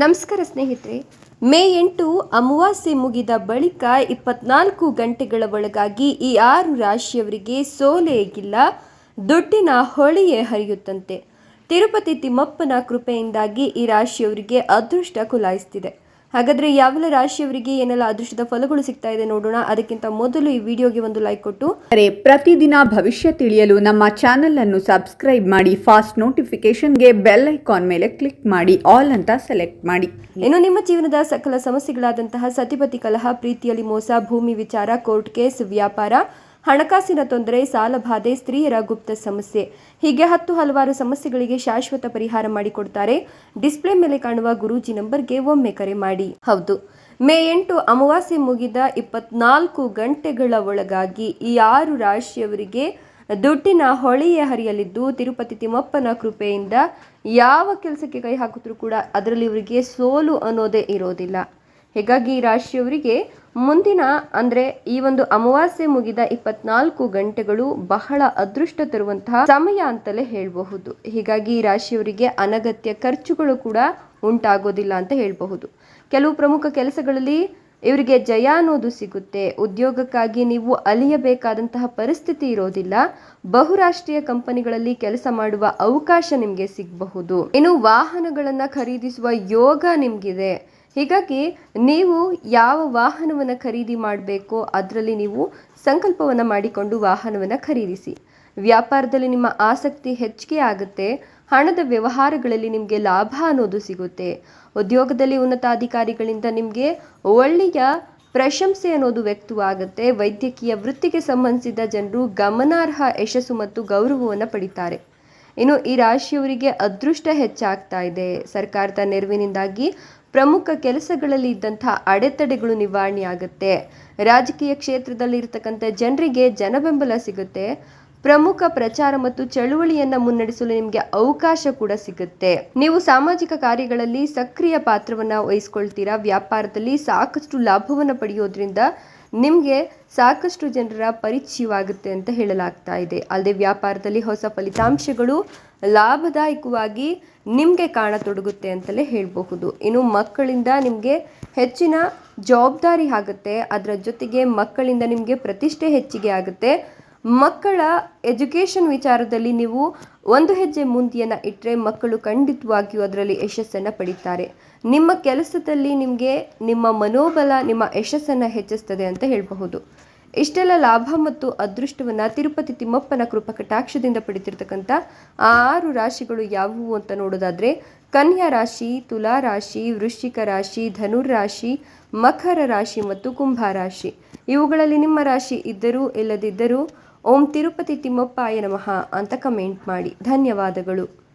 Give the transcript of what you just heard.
ನಮಸ್ಕಾರ ಸ್ನೇಹಿತರೆ, ಮೇ ಎಂಟು ಅಮಾವಾಸ್ಯೆ ಮುಗಿದ ಬಳಿಕ ಇಪ್ಪತ್ನಾಲ್ಕು ಗಂಟೆಗಳ ಒಳಗಾಗಿ ಈ ಆರು ರಾಶಿಯವರಿಗೆ ಇಲ್ಲ ದುಡ್ಡಿನ ಹೊಳೆಯೇ ಹರಿಯುತ್ತಂತೆ. ತಿರುಪತಿ ತಿಮ್ಮಪ್ಪನ ಕೃಪೆಯಿಂದಾಗಿ ಈ ರಾಶಿಯವರಿಗೆ ಅದೃಷ್ಟ ಕುಲಾಯಿಸ್ತಿದೆ. ಹಾಗಾದರೆ ಯಾವೆಲ್ಲ ರಾಶಿಯವರಿಗೆ ಏನೆಲ್ಲ ಅದೃಷ್ಟದ ಫಲಗಳು ಸಿಗ್ತಾ ಇದೆ ನೋಡೋಣ. ಅದಕ್ಕಿಂತ ಮೊದಲು ಈ ವಿಡಿಯೋಗೆ ಒಂದು ಲೈಕ್ ಕೊಟ್ಟು. ಅರೆ ಪ್ರತಿದಿನ ಭವಿಷ್ಯ ತಿಳಿಯಲು ನಮ್ಮ ಚಾನೆಲ್ ಅನ್ನು ಸಬ್ಸ್ಕ್ರೈಬ್ ಮಾಡಿ ಫಾಸ್ಟ್ ನೋಟಿಫಿಕೇಶನ್ಗೆ ಬೆಲ್ ಐಕಾನ್ ಮೇಲೆ ಕ್ಲಿಕ್ ಮಾಡಿ ಆಲ್ ಅಂತ ಸೆಲೆಕ್ಟ್ ಮಾಡಿ. ಇನ್ನು ನಿಮ್ಮ ಜೀವನದ ಸಕಲ ಸಮಸ್ಯೆಗಳಾದಂತಹ ಸತಿಪತಿ ಕಲಹ ಪ್ರೀತಿಯಲ್ಲಿ ಮೋಸ ಭೂಮಿ ವಿಚಾರ ಕೋರ್ಟ್ ಕೇಸ್ ವ್ಯಾಪಾರ ಹಣಕಾಸಿನ ತೊಂದರೆ ಸಾಲಬಾಧೆ ಸ್ತ್ರೀಯರ ಗುಪ್ತ ಸಮಸ್ಯೆ. ಹೀಗೆ ಹತ್ತು ಹಲವಾರು ಸಮಸ್ಯೆಗಳಿಗೆ ಶಾಶ್ವತ ಪರಿಹಾರ ಮಾಡಿಕೊಡ್ತಾರೆ. ಡಿಸ್ಪ್ಲೇ ಮೇಲೆ ಕಾಣುವ ಗುರೂಜಿ ನಂಬರ್ಗೆ ಒಮ್ಮೆ ಕರೆ ಮಾಡಿ. ಹೌದು. ಮೇ ಎಂಟು ಅಮಾವಾಸ್ಯೆ ಮುಗಿದ ಇಪ್ಪತ್ನಾಲ್ಕು ಗಂಟೆಗಳ ಒಳಗಾಗಿ ಈ ಆರು ರಾಶಿಯವರಿಗೆ ದುಡ್ಡಿನ ಹೊಳೆಯೇ ಹರಿಯಲಿದ್ದು, ತಿರುಪತಿ ತಿಮ್ಮಪ್ಪನ ಕೃಪೆಯಿಂದ ಯಾವ ಕೆಲಸಕ್ಕೆ ಕೈ ಹಾಕಿದ್ರೂ ಕೂಡ ಅದರಲ್ಲಿ ಇವರಿಗೆ ಸೋಲು ಅನ್ನೋದೇ ಇರೋದಿಲ್ಲ. ಹೀಗಾಗಿ ಈ ರಾಶಿಯವರಿಗೆ ಮುಂದಿನ ಅಂದ್ರೆ ಈ ಒಂದು ಅಮಾವಾಸ್ಯೆ ಮುಗಿದ ಇಪ್ಪತ್ನಾಲ್ಕು ಗಂಟೆಗಳು ಬಹಳ ಅದೃಷ್ಟ ತರುವಂತಹ ಸಮಯ ಅಂತಲೇ ಹೇಳಬಹುದು. ಹೀಗಾಗಿ ಈ ರಾಶಿಯವರಿಗೆ ಅನಗತ್ಯ ಖರ್ಚುಗಳು ಕೂಡ ಉಂಟಾಗೋದಿಲ್ಲ ಅಂತ ಹೇಳಬಹುದು. ಕೆಲವು ಪ್ರಮುಖ ಕೆಲಸಗಳಲ್ಲಿ ಇವರಿಗೆ ಜಯ ಅನ್ನೋದು ಸಿಗುತ್ತೆ. ಉದ್ಯೋಗಕ್ಕಾಗಿ ನೀವು ಅಲಿಯಬೇಕಾದಂತಹ ಪರಿಸ್ಥಿತಿ ಇರೋದಿಲ್ಲ. ಬಹುರಾಷ್ಟ್ರೀಯ ಕಂಪನಿಗಳಲ್ಲಿ ಕೆಲಸ ಮಾಡುವ ಅವಕಾಶ ನಿಮಗೆ ಸಿಗಬಹುದು. ಇನ್ನು ವಾಹನಗಳನ್ನ ಖರೀದಿಸುವ ಯೋಗ ನಿಮ್ಗಿದೆ. ಹೀಗಾಗಿ ನೀವು ಯಾವ ವಾಹನವನ್ನು ಖರೀದಿ ಮಾಡಬೇಕೋ ಅದರಲ್ಲಿ ನೀವು ಸಂಕಲ್ಪವನ್ನು ಮಾಡಿಕೊಂಡು ವಾಹನವನ್ನು ಖರೀದಿಸಿ. ವ್ಯಾಪಾರದಲ್ಲಿ ನಿಮ್ಮ ಆಸಕ್ತಿ ಹೆಚ್ಚಿಗೆ ಆಗುತ್ತೆ, ಹಣದ ವ್ಯವಹಾರಗಳಲ್ಲಿ ನಿಮಗೆ ಲಾಭ ಅನ್ನೋದು ಸಿಗುತ್ತೆ. ಉದ್ಯೋಗದಲ್ಲಿ ಉನ್ನತಾಧಿಕಾರಿಗಳಿಂದ ನಿಮಗೆ ಒಳ್ಳೆಯ ಪ್ರಶಂಸೆ ಅನ್ನೋದು ವ್ಯಕ್ತವಾಗುತ್ತೆ. ವೈದ್ಯಕೀಯ ವೃತ್ತಿಗೆ ಸಂಬಂಧಿಸಿದ ಜನರು ಗಮನಾರ್ಹ ಯಶಸ್ಸು ಮತ್ತು ಗೌರವವನ್ನು ಪಡಿತಾರೆ. ಇನ್ನು ಈ ರಾಶಿಯವರಿಗೆ ಅದೃಷ್ಟ ಹೆಚ್ಚಾಗ್ತಾ ಇದೆ. ಸರ್ಕಾರದ ನೆರವಿನಿಂದಾಗಿ ಪ್ರಮುಖ ಕೆಲಸಗಳಲ್ಲಿ ಇದ್ದಂತಹ ಅಡೆತಡೆಗಳು ನಿವಾರಣೆ ಆಗುತ್ತೆ ರಾಜಕೀಯ ಕ್ಷೇತ್ರದಲ್ಲಿ ಇರತಕ್ಕಂಥ ಜನರಿಗೆ ಜನಬೆಂಬಲ ಸಿಗುತ್ತೆ. ಪ್ರಮುಖ ಪ್ರಚಾರ ಮತ್ತು ಚಳುವಳಿಯನ್ನ ಮುನ್ನಡೆಸಲು ನಿಮಗೆ ಅವಕಾಶ ಕೂಡ ಸಿಗುತ್ತೆ. ನೀವು ಸಾಮಾಜಿಕ ಕಾರ್ಯಗಳಲ್ಲಿ ಸಕ್ರಿಯ ಪಾತ್ರವನ್ನ ವಹಿಸ್ಕೊಳ್ತೀರಾ? ವ್ಯಾಪಾರದಲ್ಲಿ ಸಾಕಷ್ಟು ಲಾಭವನ್ನು ಪಡೆಯೋದ್ರಿಂದ ನಿಮಗೆ ಸಾಕಷ್ಟು ಜನರ ಪರಿಚಯವಾಗುತ್ತೆ ಅಂತ ಹೇಳಲಾಗ್ತಾ ಇದೆ. ಅಲ್ಲದೆ ವ್ಯಾಪಾರದಲ್ಲಿ ಹೊಸ ಫಲಿತಾಂಶಗಳು ಲಾಭದಾಯಕವಾಗಿ ನಿಮಗೆ ಕಾಣತೊಡಗುತ್ತೆ ಅಂತಲೇ ಹೇಳಬಹುದು. ಇನ್ನು ಮಕ್ಕಳಿಂದ ನಿಮಗೆ ಹೆಚ್ಚಿನ ಜವಾಬ್ದಾರಿ ಆಗುತ್ತೆ. ಅದರ ಜೊತೆಗೆ ಮಕ್ಕಳಿಂದ ನಿಮಗೆ ಪ್ರತಿಷ್ಠೆ ಹೆಚ್ಚಿಗೆ ಆಗುತ್ತೆ. ಮಕ್ಕಳ ಎಜುಕೇಷನ್ ವಿಚಾರದಲ್ಲಿ ನೀವು ಒಂದು ಹೆಜ್ಜೆ ಮುಂದಿಯನ್ನು ಇಟ್ಟರೆ ಮಕ್ಕಳು ಖಂಡಿತವಾಗಿಯೂ ಅದರಲ್ಲಿ ಯಶಸ್ಸನ್ನು ಪಡೀತಾರೆ. ನಿಮ್ಮ ಕೆಲಸದಲ್ಲಿ ನಿಮಗೆ ನಿಮ್ಮ ಮನೋಬಲ ನಿಮ್ಮ ಯಶಸ್ಸನ್ನು ಹೆಚ್ಚಿಸ್ತದೆ ಅಂತ ಹೇಳಬಹುದು. ಇಷ್ಟೆಲ್ಲ ಲಾಭ ಮತ್ತು ಅದೃಷ್ಟವನ್ನು ತಿರುಪತಿ ತಿಮ್ಮಪ್ಪನ ಕೃಪಾ ಕಟಾಕ್ಷದಿಂದ ಪಡಿತಿರ್ತಕ್ಕಂಥ ಆರು ರಾಶಿಗಳು ಯಾವುವು ಅಂತ ನೋಡೋದಾದರೆ ಕನ್ಯಾ ರಾಶಿ, ತುಲಾ ರಾಶಿ, ವೃಶ್ಚಿಕ ರಾಶಿ ಧನುರ್ ರಾಶಿ ಮಕರ ರಾಶಿ ಮತ್ತು ಕುಂಭ ರಾಶಿ. ಇವುಗಳಲ್ಲಿ ನಿಮ್ಮ ರಾಶಿ ಇದ್ದರೂ ಇಲ್ಲದಿದ್ದರೂ ಓಂ ತಿರುಪತಿ ತಿಮ್ಮಪ್ಪಾಯ ನಮಃ ಅಂತ ಕಮೆಂಟ್ ಮಾಡಿ. ಧನ್ಯವಾದಗಳು.